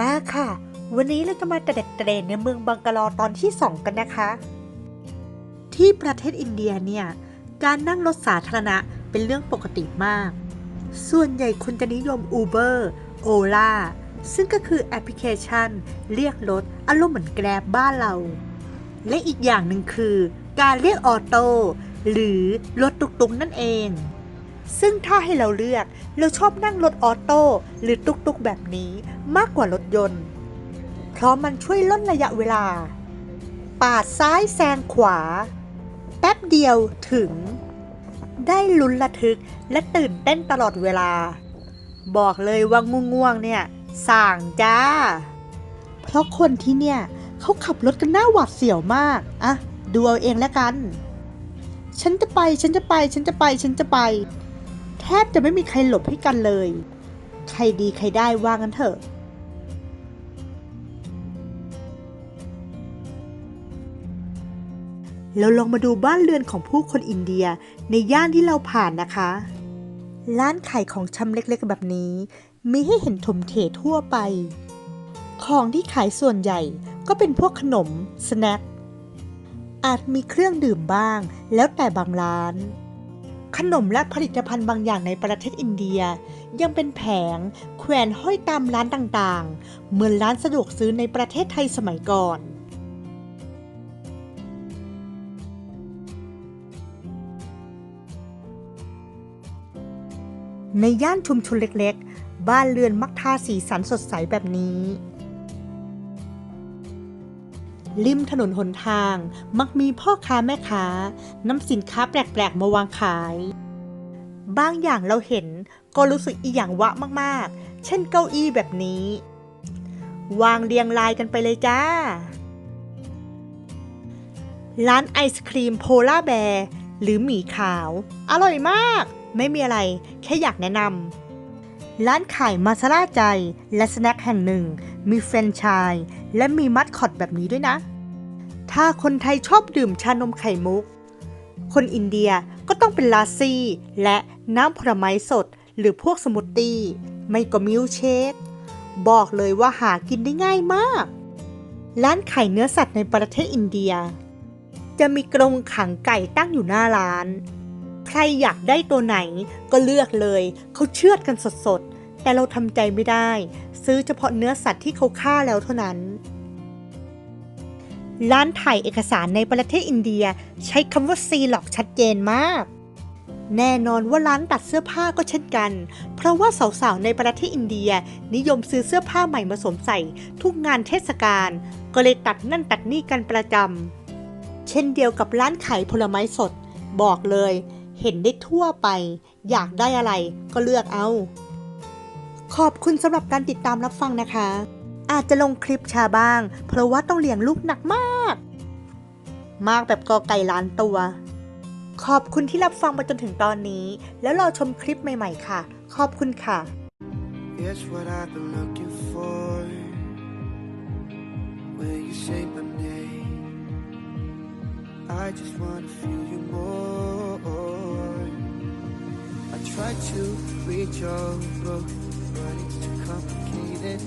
มาค่ะ วันนี้เราจะมาตะเด็ดตระเดนในเมืองบังกลอตอนที่ 2 กันนะคะ ที่ประเทศอินเดียเนี่ย การนั่งรถสาธารณะเป็นเรื่องปกติมาก ส่วนใหญ่คนจะนิยม Uber Ola ซึ่งก็คือแอปพลิเคชัน เรียกรถอารมณ์เหมือนแกร็บบ้านเรา และอีกอย่างหนึ่งคือ การเรียกออโต้หรือรถตุกๆนั่นเอง ซึ่งถ้าให้เราเลือก เราชอบนั่งรถออโต้หรือตุกๆแบบนี้มากกว่ารถยนต์ เพราะมันช่วยลดระยะเวลา ปาดซ้ายแซงขวา แป๊บเดียวถึง ได้ลุ้นระทึกและตื่นเต้นตลอดเวลา บอกเลยว่าง่วงๆเนี่ยสั่งจ้า เพราะคนที่เนี่ยเขาขับรถกันหน้าหวาดเสียวมากอะดูเอาเองแล้วกัน ฉันจะไป ฉันจะไป ฉันจะไป ฉันจะไป แทบจะไม่มีใครหลบให้กันเลย ใครดีใครได้ว่างันเถอะ เราลองมาดูบ้านเรือนของผู้คนอินเดียในย่านที่เราผ่านนะคะ ร้านขายของชำเล็กๆแบบนี้ มีให้เห็นถมเถทั่วไป ของที่ขายส่วนใหญ่ก็เป็นพวกขนม สแน็คอาจมีเครื่องดื่มบ้าง แล้วแต่บางร้าน ขนมและผลิตภัณฑ์บางอย่างในประเทศอินเดีย ยังเป็นแผงแขวนห้อยตามร้านต่างๆ เหมือนร้านสะดวกซื้อในประเทศไทยสมัยก่อนในย่านชุมชนเล็กๆ บ้านเรือนมักทาสีสันสดใสแบบนี้ ริมถนนหนทาง มักมีพ่อค้าแม่ค้านำสินค้าแปลกๆมาวางขาย บางอย่างเราเห็นก็รู้สึกอีหยังวะมากๆ เช่นเก้าอี้แบบนี้ วางเรียงรายกันไปเลยจ้า ร้านไอศครีมโพล่าแบร์หรือหมีขาว อร่อยมาก ไม่มีอะไร แค่อยากแนะนำร้านขายมาซาล่าใจ และสแน็คแห่งหนึ่ง มีเฟรนไชายและมีมัดคอตแบบนี้ด้วยนะ ถ้าคนไทยชอบดื่มชานมไข่มุก คนอินเดียก็ต้องเป็นลาซี่ และน้ำผลไม้สด หรือพวกสมูทตี้ ไม่ก็มิลค์เชค บอกเลยว่าหากินได้ง่ายมาก ร้านขายเนื้อสัตว์ในประเทศอินเดีย จะมีกรงขังไก่ตั้งอยู่หน้าร้าน ใครอยากได้ตัวไหนก็เลือกเลย เขาเชือดกันสดๆ แต่เราทำใจไม่ได้ ซื้อเฉพาะเนื้อสัตว์ที่เขาฆ่าแล้วเท่านั้น ร้านถ่ายเอกสารในประเทศอินเดีย ใช้คำว่าซีหลอกชัดเจนมาก แน่นอนว่าร้านตัดเสื้อผ้าก็เช่นกัน เพราะว่าสาวๆในประเทศอินเดีย นิยมซื้อเสื้อผ้าใหม่มาสวมใส่ ทุกงานเทศกาลก็เลยตัดนั่นตัดนี่กันประจำเช่นเดียวกับร้านขายผลไม้สด บอกเลย เห็นได้ทั่วไป อยากได้อะไรก็เลือกเอา ขอบคุณสำหรับการติดตามรับฟังนะคะ อาจจะลงคลิปชาบ้าง เพราะว่าต้องเลี้ยงลูกหนักมาก มากแบบกอไก่ล้านตัว ขอบคุณที่รับฟังมาจนถึงตอนนี้ แล้วรอชมคลิปใหม่ ๆ ค่ะ ขอบคุณค่ะ It's what I've been looking for. When you say my name, I just wanna feel you more. I try to reach over, but it's too complicated.